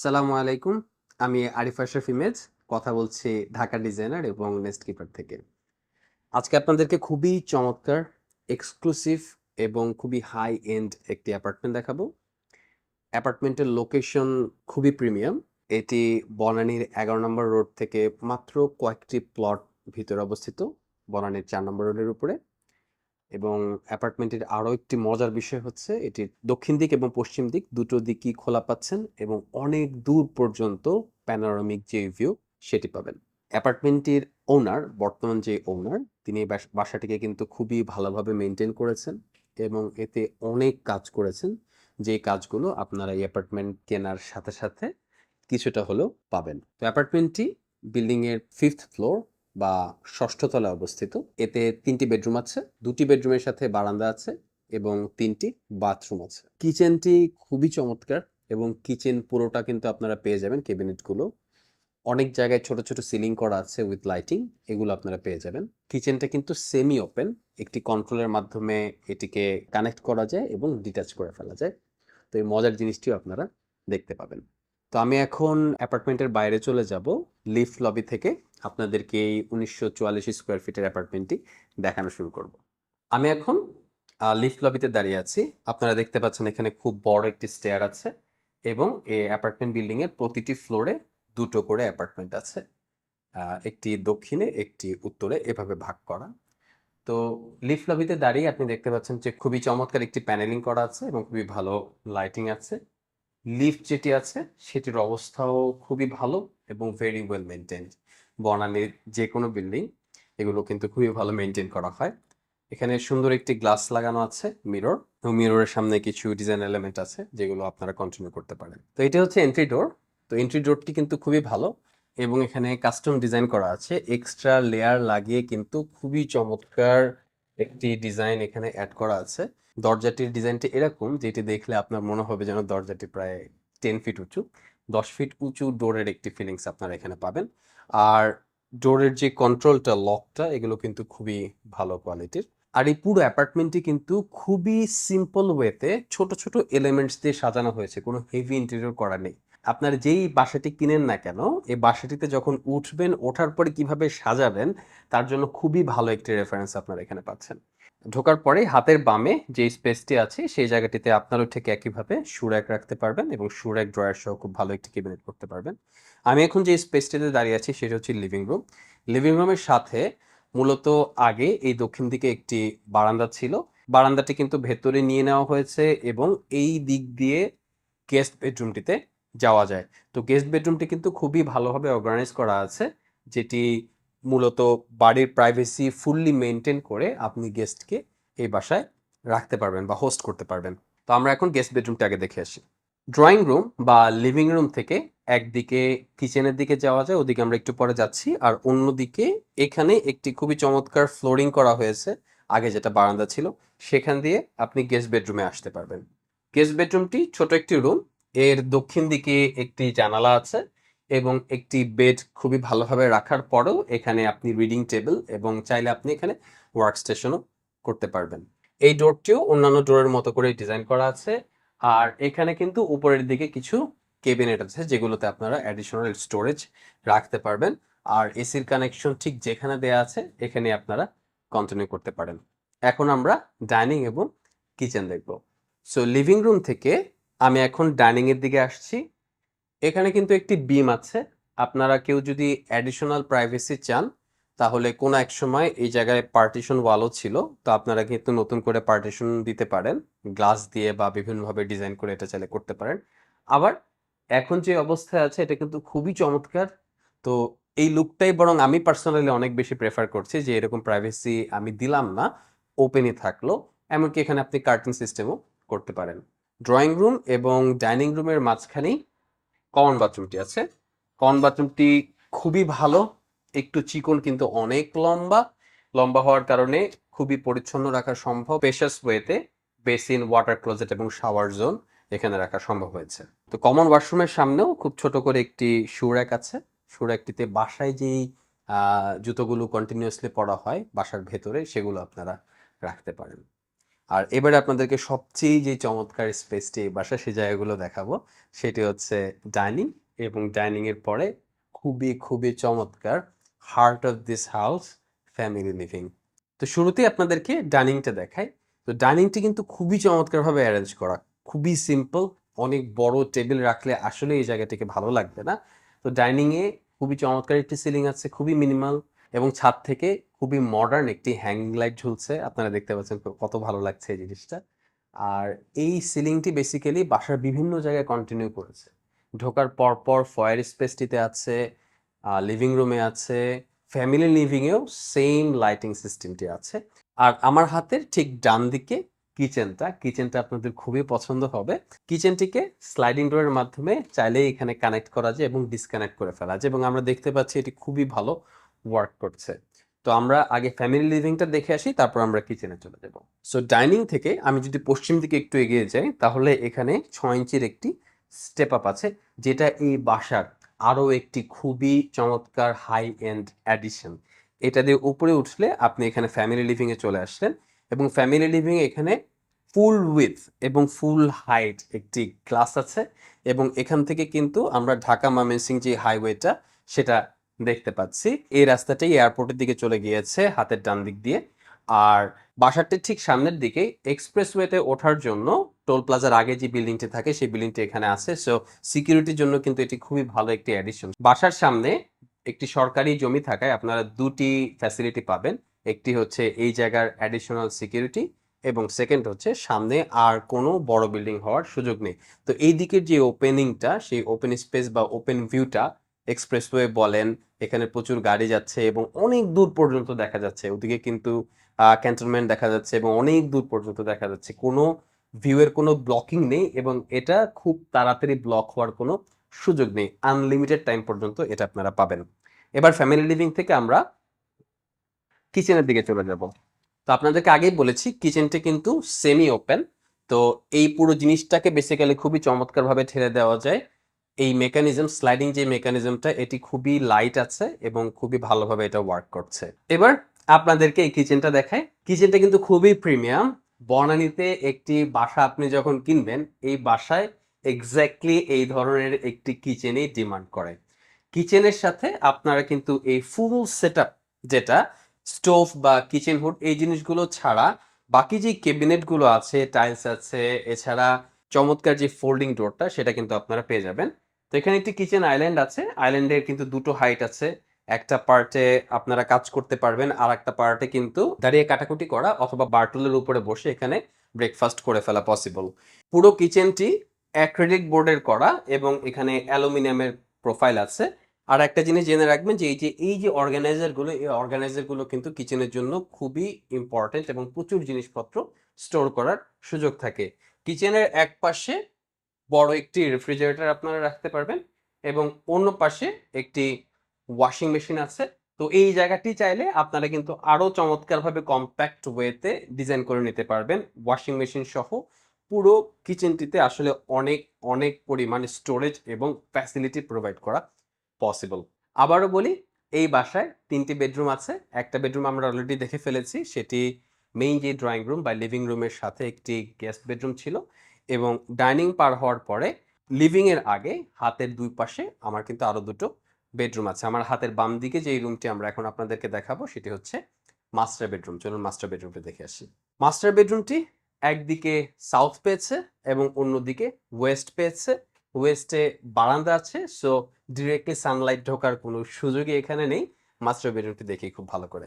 আসসালামু আলাইকুম। আমি আরিফ আশরাফ ইমেজ, কথা বলছি ঢাকা ডিজাইনার এবং নেস্ট কিপার থেকে। আজকে আপনাদেরকে খুবই চমৎকার এক্সক্লুসিভ এবং খুবই হাই এন্ড একটি অ্যাপার্টমেন্ট দেখাবো। অ্যাপার্টমেন্টের লোকেশন খুবই প্রিমিয়াম এটি বনানীর এগারো নম্বর রোড থেকে মাত্র কয়েকটি প্লট ভিতরে অবস্থিত। বনানীর চার নম্বর রোডের উপরে। এবং অ্যাপার্টমেন্টের আরও একটি মজার বিষয় হচ্ছে, এটির দক্ষিণ দিক এবং পশ্চিম দিক দুটো দিকই খোলা পাচ্ছেন এবং অনেক দূর পর্যন্ত প্যানোরামিক যে ভিউ সেটি পাবেন। অ্যাপার্টমেন্টটির ওনার বর্তমান যে ওনার তিনি বাসাটিকে কিন্তু খুবই ভালোভাবে মেনটেন করেছেন এবং এতে অনেক কাজ করেছেন। যে কাজগুলো আপনারা এই অ্যাপার্টমেন্ট কেনার সাথে সাথে কিছুটা হলেও পাবেন। তো অ্যাপার্টমেন্টটি বিল্ডিংয়ের ফিফথ ফ্লোর বা ষষ্ঠ তলায় অবস্থিত। এতে তিনটি বেডরুম আছে, দুটি বেডরুমের সাথে বারান্দা আছে এবং তিনটি বাথরুম আছে। কিচেনটি খুবই চমৎকার এবং কিচেন পুরোটা কিন্তু আপনারা পেয়ে যাবেন ক্যাবিনেটগুলো। অনেক জায়গায় ছোট ছোট সিলিং করা আছে উইথ লাইটিং, এগুলো আপনারা পেয়ে যাবেন। কিচেনটা কিন্তু সেমি ওপেন, একটি কন্ট্রোলের মাধ্যমে এটিকে কানেক্ট করা যায় এবং ডিটাচ করে ফেলা যায়। তো এই মজার জিনিসটিও আপনারা দেখতে পাবেন। তো আমি এখন অ্যাপার্টমেন্টের বাইরে চলে যাব। লিফট লবি থেকে আপনাদেরকে এই উনিশশো চুয়াল্লিশ স্কোয়ার ফিটের অ্যাপার্টমেন্টটি দেখানো শুরু করব। আমি এখন লিফট লবিতে দাঁড়িয়ে আছি। আপনারা দেখতে পাচ্ছেন এখানে খুব বড় একটি স্টেয়ার আছে এবং এই অ্যাপার্টমেন্ট বিল্ডিং এর প্রতিটি ফ্লোরে দুটো করে অ্যাপার্টমেন্ট আছে। একটি দক্ষিণে, একটি উত্তরে এভাবে ভাগ করা। তো লিফট লবিতে দাঁড়িয়ে আপনি দেখতে পাচ্ছেন যে খুবই চমৎকার একটি প্যানেলিং করা আছে এবং খুবই ভালো লাইটিং আছে। লিফট যেটি আছে, সেটির অবস্থাও খুবই ভালো এবং ভেরি ওয়েল মেনটেন বনানীর যে কোনো বিল্ডিং এগুলো কিন্তু খুবই ভালো মেনটেন করা হয়। এখানে সুন্দর একটি গ্লাস লাগানো আছে মিরর এবং মিররের সামনে কিছু ডিজাইন এলিমেন্ট আছে, যেগুলো আপনারা কন্টিনিউ করতে পারেন। তো এটা হচ্ছে এন্ট্রি ডোর তো এন্ট্রি ডোরটি কিন্তু খুবই ভালো এবং এখানে কাস্টম ডিজাইন করা আছে। এক্সট্রা লেয়ার লাগিয়ে কিন্তু খুবই চমৎকার একটি ডিজাইন এখানে অ্যাড করা আছে। দরজাটির ডিজাইনটি এরকম, যেটি দেখলে আপনার মনে হবে যেন দরজাটি প্রায় টেন ফিট উঁচু। দশ ফিট উঁচু ডোরের একটি ফিলিংস আপনারা এখানে পাবেন। আর ডোরের যে কন্ট্রোলটা লকটা এগুলো কিন্তু খুবই ভালো কোয়ালিটির আর এই পুরো অ্যাপার্টমেন্টটি কিন্তু খুবই সিম্পল ওয়েতে ছোট ছোট এলিমেন্টস দিয়ে সাজানো হয়েছে। কোনো হেভি ইন্টেরিয়র করা নেই। আপনার যেই বাসাটি কিনেন না কেন, এই বাসাটিতে যখন উঠবেন, ওঠার পরে কীভাবে সাজাবেন, তার জন্য খুবই ভালো একটি রেফারেন্স আপনারা এখানে পাচ্ছেন। ঢোকার পরে হাতের বামে যে স্পেসটি আছে, সেই জায়গাটিতে আপনারও ঠিক একইভাবে সুরাক রাখতে পারবেন এবং সুরাক ড্রয়ার সহ খুব ভালো একটি ক্যাবিনেট করতে পারবেন। আমি এখন যে স্পেসটিতে দাঁড়িয়ে আছি, সেটা হচ্ছে লিভিং রুম লিভিং রুমের সাথে মূলত আগে এই দক্ষিণ দিকে একটি বারান্দা ছিল। বারান্দাটি কিন্তু ভেতরে নিয়ে নেওয়া হয়েছে এবং এই দিক দিয়ে গেস্ট বেডরুমটিতে যাওয়া যায়। তো গেস্ট বেডরুমটি কিন্তু খুবই ভালোভাবে অর্গানাইজ করা আছে, যেটি মূলত বাড়ির প্রাইভেসি ফুললি মেনটেন করে আপনি গেস্টকে এই বাসায় রাখতে পারবেন বা হোস্ট করতে পারবেন। তো আমরা এখন গেস্ট বেডরুমটা আগে দেখে আসি। ড্রয়িং রুম বা লিভিং রুম থেকে একদিকে কিচেনের দিকে যাওয়া যায়, ওদিকে আমরা একটু পরে যাচ্ছি, আর অন্যদিকে এখানে একটি খুবই চমৎকার ফ্লোরিং করা হয়েছে, আগে যেটা বারান্দা ছিল, সেখান দিয়ে আপনি গেস্ট বেডরুমে আসতে পারবেন। গেস্ট বেডরুমটি ছোট একটি রুম এর দক্ষিণ দিকে একটি জানালা আছে এবং একটি বেড খুবই ভালোভাবে রাখার পরেও এখানে আপনি রিডিং টেবিল এবং চাইলে আপনি এখানে ওয়ার্ক স্টেশনও করতে পারবেন। এই ডোরটিও অন্যান্য ডোরের মতো করে ডিজাইন করা আছে। আর এখানে কিন্তু উপরের দিকে কিছু কেবিনেট আছে যেগুলোতে আপনারা অ্যাডিশনাল স্টোরেজ রাখতে পারবেন। আর এসির কানেকশন ঠিক যেখানে দেয়া আছে এখানে আপনারা কন্টিনিউ করতে পারেন। এখন আমরা ডাইনিং এবং কিচেন দেখব। সো লিভিং রুম থেকে আমি এখন ডাইনিং এর দিকে আসছি। এখানে কিন্তু একটি বিম আছে। আপনারা কেউ যদি অ্যাডিশনাল প্রাইভেসি চান, তাহলে কোনো এক সময় এই জায়গায় পার্টিশন ওয়ালও ছিল, তো আপনারা কিন্তু নতুন করে পার্টিশন দিতে পারেন। গ্লাস দিয়ে বা বিভিন্নভাবে ডিজাইন করে এটা চাইলে করতে পারেন। আবার এখন যে অবস্থায় আছে, এটা কিন্তু খুবই চমৎকার। তো এই লুকটাই বরং আমি পার্সোনালি অনেক বেশি প্রেফার করছি যে এরকম প্রাইভেসি আমি দিলাম না ওপেনই থাকল। এমনকি এখানে আপনি কার্টন সিস্টেমও করতে পারেন। ড্রয়িং রুম এবং ডাইনিং রুমের মাঝখানেই কমন বাথরুমটি আছে। কমন বাথরুমটি খুবই ভালো, একটু চিকন কিন্তু অনেক লম্বা। লম্বা হওয়ার কারণে খুবই পরিচ্ছন্ন রাখা সম্ভব। পেশাস ওয়েতে বেসিন ওয়াটার ক্লোজেট এবং শাওয়ার জোন এখানে রাখা সম্ভব হয়েছে। তো কমন ওয়াশরুমের সামনেও খুব ছোট করে একটি শু আছে। শু বাসায় যেই জুতোগুলো কন্টিনিউয়াসলি পরা হয়, বাসার ভেতরে সেগুলো আপনারা রাখতে পারেন। আর এবারে আপনাদেরকে সবচেয়ে যে চমৎকার স্পেসটি বাসা সেই জায়গাগুলো দেখাবো। সেটি হচ্ছে ডাইনিং এবং ডাইনিং এর পরে খুবই খুবই চমৎকার heart of this house family living তো শুরুতেই আপনাদেরকে ডাইনিংটা দেখাই। তো ডাইনিংটি কিন্তু খুবই চমৎকারভাবে অ্যারেঞ্জ করা। খুবই সিম্পল অনেক বড় টেবিল রাখলে আসলে এই জায়গাটিকে ভালো লাগবে না। তো ডাইনিংয়ে খুবই চমৎকার একটি সিলিং আছে, খুবই মিনিমাল এবং ছাদ থেকে খুবই মডার্ন একটি হ্যাঙ্গিং লাইট ঝুলছে। আপনারা দেখতে পাচ্ছেন কত ভালো লাগছে এই জিনিসটা। আর এই সিলিংটি বেসিক্যালি বাসার বিভিন্ন জায়গায় কন্টিনিউ করেছে। ঢোকার পরপর ফয়ার স্পেসটিতে আছে লিভিং রুমে আছে ফ্যামিলি লিভিংয়েও সেম লাইটিং সিস্টেমটি আছে। আর আমার হাতের ঠিক ডান দিকে কিচেনটা কিচেনটা আপনাদের খুবই পছন্দ হবে। কিচেনটিকে স্লাইডিং ডোরের মাধ্যমে চাইলেই এখানে কানেক্ট করা যায় এবং ডিসকানেক্ট করে ফেলা যায়। এবং আমরা দেখতে পাচ্ছি এটি খুবই ভালো। ওয়ার্ক করছে। তো আমরা আগে ফ্যামিলি লিভিংটা দেখে আসি, তারপর আমরা কিচেনে চলে যাব। সো ডাইনিং থেকে আমি যদি পশ্চিম দিকে একটু এগিয়ে যাই, তাহলে এখানে ছয় ইঞ্চির একটি স্টেপ আপ আছে, যেটা এই বাসার আরও একটি খুবই চমৎকার হাই এন্ড অ্যাডিশন এটা দিয়ে উপরে উঠলে আপনি এখানে ফ্যামিলি লিভিংয়ে চলে আসলেন এবং ফ্যামিলি লিভিং এখানে ফুল উইথ এবং ফুল হাইট একটি ক্লাস আছে এবং এখান থেকে কিন্তু আমরা ঢাকা ময়মনসিং যে হাইওয়েটা সেটা দেখতে পাচ্ছি। এই রাস্তাটি এয়ারপোর্টের দিকে চলে গিয়েছে, হাতের ডান দিক দিয়ে। আর বাসারটির ঠিক সামনের দিকে এক্সপ্রেসওয়েতে ওঠার জন্য টোল প্লাজার আগে যে বিল্ডিংটি থাকে, সেই বিল্ডিংটি এখানে আছে। সো সিকিউরিটির জন্য কিন্তু এটি খুবই ভালো একটি অ্যাডিশন বাসার সামনে একটি সরকারি জমি থাকায় আপনারা দুটি ফ্যাসিলিটি পাবেন। একটি হচ্ছে এই জায়গার অ্যাডিশনাল সিকিউরিটি এবং সেকেন্ড হচ্ছে সামনে আর কোনো বড় বিল্ডিং হওয়ার সুযোগ নেই। তো এই দিকের যে ওপেনিংটা সেই ওপেন স্পেস বা ওপেন ভিউটা এক্সপ্রেসওয়ে বলেন এখানে প্রচুর গাড়ি যাচ্ছে এবং অনেক দূর পর্যন্ত দেখা যাচ্ছে। ওদিকে কিন্তু ক্যান্টনমেন্ট দেখা যাচ্ছে এবং অনেক দূর পর্যন্ত দেখা যাচ্ছে। কোনো ভিউয়ের কোনো ব্লকিং নেই এবং এটা খুব তাড়াতাড়ি ব্লক হওয়ার কোনো সুযোগ নেই। আনলিমিটেড টাইম পর্যন্ত এটা আপনারা পাবেন। এবার ফ্যামিলি লিভিং থেকে আমরা কিচেনের দিকে চলে যাব। তো আপনাদেরকে আগেই বলেছি কিচেনটা কিন্তু সেমি ওপেন তো এই পুরো জিনিসটাকে বেসিক্যালি খুবই চমৎকারভাবে ঠেলে দেওয়া যায়। এই মেকানিজম স্লাইডিং যে মেকানিজমটা এটি খুবই লাইট আছে এবং খুবই ভালোভাবে এটা ওয়ার্ক করছে। এবার আপনাদেরকে এই কিচেনটা দেখায় কিচেনটা কিন্তু খুবই প্রিমিয়াম বনানীতে একটি বাসা আপনি যখন কিনবেন, এই বাসায় এক্স্যাক্টলি এই ধরনের একটি কিচেনই ডিমান্ড করে। কিচেনের সাথে আপনারা কিন্তু এই ফুল সেট যেটা স্টোভ বা কিচেন হুড এই জিনিসগুলো ছাড়া বাকি যে ক্যাবিনেটগুলো আছে টাইলস আছে, এছাড়া চমৎকার যে ফোল্ডিং ডোরটা সেটা কিন্তু আপনারা পেয়ে যাবেন। তো এখানে একটি কিচেন আইল্যান্ড আছে। আইল্যান্ডের কিন্তু দুটো হাইট আছে। একটা পার্টে আপনারা কাজ করতে পারবেন আর একটা পার্টে কিন্তু দাঁড়িয়ে কাটাকুটি করা অথবা বার্টুলের উপরে বসে এখানে ব্রেকফাস্ট করে ফেলা পসিবল পুরো কিচেনটি অ্যাক্রেডিক বোর্ডের করা এবং এখানে অ্যালুমিনিয়ামের প্রোফাইল আছে। আর একটা জিনিস জেনে রাখবেন যে এই যে এই যে অর্গানাইজারগুলো এই অর্গানাইজারগুলো কিন্তু কিচেনের জন্য খুবই ইম্পর্টেন্ট এবং প্রচুর জিনিসপত্র স্টোর করার সুযোগ থাকে। কিচেনের এক পাশে বড় একটি রেফ্রিজারেটর আপনারা রাখতে পারবেন এবং অন্য পাশে একটি ওয়াশিং মেশিন আছে। তো এই জায়গাটি চাইলে আপনারা কিন্তু আরও চমৎকারভাবে কম্প্যাক্ট ওয়েতে ডিজাইন করে নিতে পারবেন। ওয়াশিং মেশিন সহ পুরো কিচেনটিতে আসলে অনেক অনেক পরিমাণ স্টোরেজ এবং ফ্যাসিলিটি প্রোভাইড করা পসিবল। আবারও বলি, এই বাসায় তিনটি বেডরুম আছে। একটা বেডরুম আমরা অলরেডি দেখে ফেলেছি, সেটি মেইন যে ড্রয়িং রুম বা লিভিং রুমের সাথে একটি গেস্ট বেডরুম ছিল এবং ডাইনিং পার হওয়ার পরে লিভিং এর আগে হাতের দুই পাশে আমার কিন্তু আরও দুটো বেডরুম আছে। আমার হাতের বাম দিকে যে রুমটি আমরা এখন আপনাদেরকে দেখাবো সেটি হচ্ছে মাস্টার বেডরুম চলুন মাস্টার বেডরুমটি দেখে আসি। মাস্টার বেডরুমটি একদিকে সাউথ পেয়েছে এবং অন্যদিকে ওয়েস্ট পেয়েছে। ওয়েস্টে বারান্দা আছে সো ডিরেক্টলি সানলাইট ঢোকার কোনো সুযোগই এখানে নেই। মাস্টার বেডরুমটি দেখি খুব ভালো করে।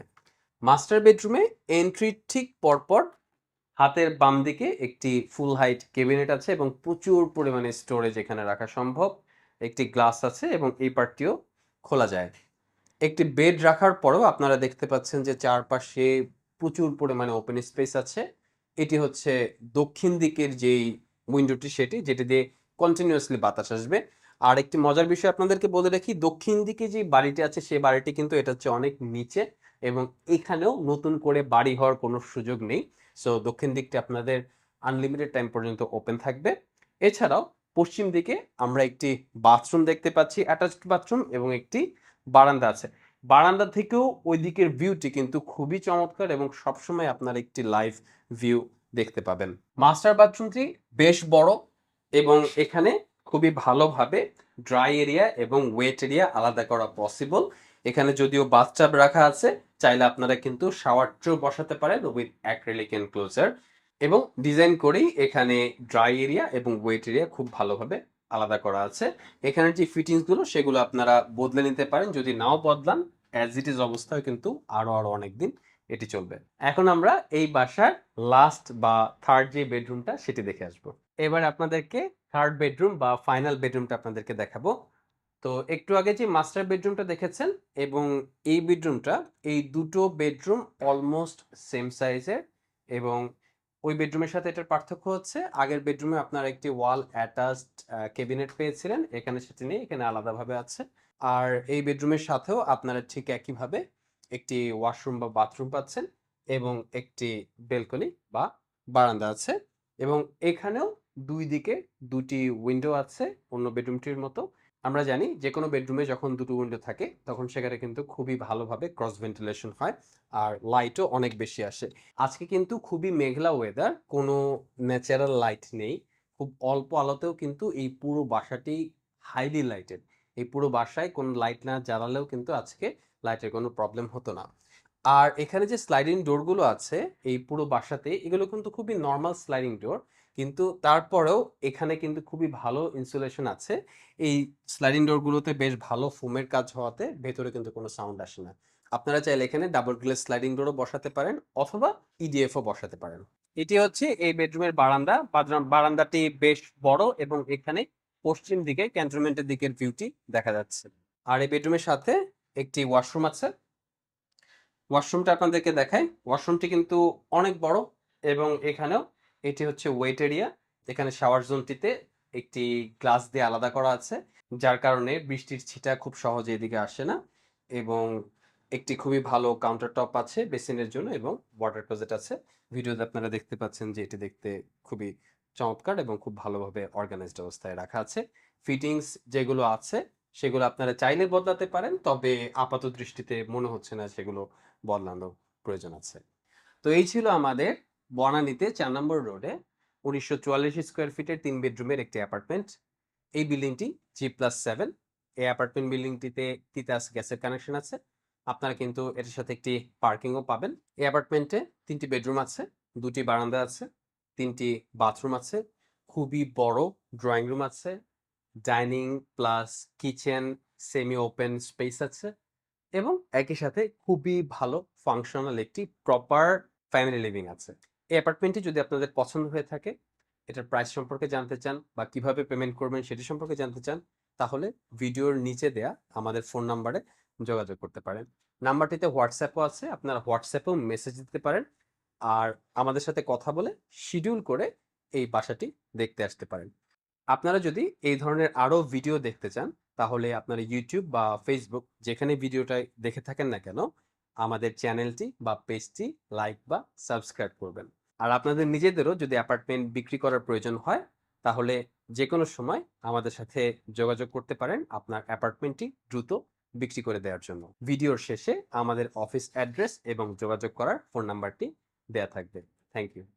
মাস্টার বেডরুমে এন্ট্রি ঠিক পরপর হাতের বাম দিকে একটি ফুল হাইট ক্যাবিনেট আছে এবং প্রচুর পরিমাণে স্টোরেজ এখানে রাখা সম্ভব। একটি গ্লাস আছে এবং এই পার্টটিও খোলা যায়। একটি বেড রাখার পরেও আপনারা দেখতে পাচ্ছেন যে চারপাশে প্রচুর পরিমাণে ওপেন স্পেস আছে। এটি হচ্ছে দক্ষিণ দিকের যেই উইন্ডোটি সেটি যেটি দিয়ে কন্টিনিউয়াসলি বাতাস আসবে। আর একটি মজার বিষয় আপনাদেরকে বলে রাখি, দক্ষিণ দিকে যে বাড়িটি আছে সেই বাড়িটি কিন্তু এটা হচ্ছে অনেক নিচে। এবং এখানেও নতুন করে বাড়ি হওয়ার কোনো সুযোগ নেই। সো দক্ষিণ দিকটি আপনাদের আনলিমিটেড টাইম পর্যন্ত ওপেন থাকবে। এছাড়াও, পশ্চিম দিকে আমরা একটি বাথরুম দেখতে পাচ্ছি অ্যাটাচড বাথরুম এবং একটি বারান্দা আছে। বারান্দা থেকেও ওই দিকের ভিউটি কিন্তু খুবই চমৎকার এবং সবসময় আপনার একটি লাইভ ভিউ দেখতে পাবেন। মাস্টার বাথরুমটি বেশ বড় এবং এখানে খুবই ভালোভাবে ড্রাই এরিয়া এবং ওয়েট এরিয়া আলাদা করা পসিবল এখানে যদিও বাথটাব রাখা আছে, চাইলে আপনারা কিন্তু শাওয়ার ট্রু বসাতে পারেন উইথ অ্যাক্রিলিক এনক্লোজার। এবং ডিজাইন করেই এখানে ড্রাই এরিয়া এবং ওয়েট এরিয়া খুব ভালোভাবে আলাদা করা আছে। এখানে যে ফিটিংসগুলো, সেগুলো আপনারা বদলে নিতে পারেন। যদি নাও বদলান অ্যাজ ইট ইজ অবস্থায় কিন্তু আরও আরও অনেক দিন এটি চলবে। এখন আমরা এই বাসার লাস্ট বা থার্ড যে বেডরুমটা সেটি দেখে আসব। এবার আপনাদেরকে থার্ড বেডরুম বা ফাইনাল বেডরুমটা আপনাদেরকে দেখাবো। তো একটু আগে যে মাস্টার বেডরুমটা দেখেছেন এবং এই বেডরুমটা এই দুটো বেডরুম অলমোস্ট সেম সাইজের এবং ওই বেডরুমের সাথে এটার পার্থক্য হচ্ছে, আগের বেডরুমে আপনারা একটি ওয়াল অ্যাটাচড ক্যাবিনেট পেয়েছিলেন, এখানে সেটি নেই, এখানে আলাদাভাবে আছে। আর এই বেডরুমের সাথেও আপনারা ঠিক একইভাবে একটি ওয়াশরুম বা বাথরুম পাচ্ছেন এবং একটি বেলকনি বা বারান্দা আছে এবং এখানেও দুই দিকে দুটি উইন্ডো আছে অন্য বেডরুমটির মতো। আমরা জানি যে কোনো বেডরুমে যখন দুটো উইন্ডো থাকে, তখন সেখানে কিন্তু খুবই ভালোভাবে ক্রস ভেন্টিলেশন হয় আর লাইটও অনেক বেশি আসে। আজকে কিন্তু খুবই মেঘলা ওয়েদার কোনো ন্যাচারাল লাইট নেই। খুব অল্প আলোতেও কিন্তু এই পুরো বাসাটি হাইলি লাইটেড এই পুরো বাসায় কোনো লাইট না জ্বালালেও কিন্তু আজকে লাইটের কোনো প্রবলেম হতো না। আর এখানে যে স্লাইডিং ডোরগুলো আছে, এই পুরো বাসাতে, এগুলো কিন্তু খুবই নর্মাল স্লাইডিং ডোর কিন্তু তারপরেও এখানে কিন্তু খুবই ভালো ইনসুলেশন আছে। এই স্লাইডিং ডোরগুলোতে বেশ ভালো ফোমের কাজ হওয়াতে ভেতরে কিন্তু কোনো সাউন্ড আসে না। আপনারা চাইলে এখানে ডাবল গ্লেস স্লাইডিং ডোরও বসাতে পারেন অথবা ইডিএফও বসাতে পারেন। এটি হচ্ছে এই বেডরুমের বারান্দা। বারান্দাটি বেশ বড় এবং এখানে পশ্চিম দিকে ক্যান্টনমেন্টের দিকের ভিউটি দেখা যাচ্ছে। আর এই বেডরুমের সাথে একটি ওয়াশরুম আছে। ওয়াশরুমটা আপনাদেরকে দেখাই। ওয়াশরুমটি কিন্তু অনেক বড় এবং এখানেও এটি হচ্ছে ওয়েট এরিয়া এখানে শাওয়ার জোনটিতে একটি গ্লাস দিয়ে আলাদা করা আছে, যার কারণে বৃষ্টির ছিটা খুব সহজে এদিকে আসে না এবং একটি খুবই ভালো কাউন্টার টপ আছে বেসিনের জন্য এবং ওয়াটার ক্লোজেট আছে। ভিডিওতে আপনারা দেখতে পাচ্ছেন যে এটি দেখতে খুবই চমৎকার এবং খুব ভালোভাবে অর্গানাইজড অবস্থায় রাখা আছে। ফিটিংস যেগুলো আছে, সেগুলো আপনারা চাইলে বদলাতে পারেন, তবে আপাত দৃষ্টিতে মনে হচ্ছে না সেগুলো বদলানো প্রয়োজন আছে। তো এই ছিল আমাদের বনানীতে চার নম্বর রোডে উনিশশো চুয়াল্লিশ স্কোয়ার ফিটের তিন বেডরুমের একটি অ্যাপার্টমেন্ট এই বিল্ডিংটি জি প্লাস সেভেন এই অ্যাপার্টমেন্ট বিল্ডিংটিতে তিতাস গ্যাসের কানেকশন আছে। আপনারা কিন্তু এটার সাথে একটি পার্কিংও পাবেন। এই অ্যাপার্টমেন্টে তিনটি বেডরুম আছে, দুটি বারান্দা আছে, তিনটি বাথরুম আছে, খুবই বড় ড্রয়িং রুম আছে dining plus kitchen semi open space আছে এবং একই সাথে খুবই ভালো ফাংশনাল একটি প্রপার ফ্যামিলি লিভিং আছে। এই অ্যাপার্টমেন্টটি যদি আপনাদের পছন্দ হয়ে থাকে, এটার প্রাইস সম্পর্কে জানতে চান বা কীভাবে পেমেন্ট করবেন সেটি সম্পর্কে জানতে চান, তাহলে ভিডিওর নিচে দেয়া আমাদের ফোন নাম্বারে যোগাযোগ করতে পারেন। নাম্বারটিতে হোয়াটসঅ্যাপও আছে, আপনারা হোয়াটসঅ্যাপেও মেসেজ দিতে পারেন আর আমাদের সাথে কথা বলে শিডিউল করে এই বাসাটি দেখতে আসতে পারেন। আপনারা যদি এই ধরনের আরও ভিডিও দেখতে চান, তাহলে আপনারা ইউটিউব বা ফেসবুক যেখানে ভিডিওটা দেখে থাকেন না কেন আমাদের চ্যানেলটি বা পেজটি লাইক বা সাবস্ক্রাইব করবেন। আর আপনাদের নিজেদেরও যদি অ্যাপার্টমেন্ট বিক্রি করার প্রয়োজন হয়, তাহলে যে কোনো সময় আমাদের সাথে যোগাযোগ করতে পারেন আপনার অ্যাপার্টমেন্টটি দ্রুত বিক্রি করে দেওয়ার জন্য। ভিডিওর শেষে আমাদের অফিস অ্যাড্রেস এবং যোগাযোগ করার ফোন নাম্বারটি দেয়া থাকবে। Thank you.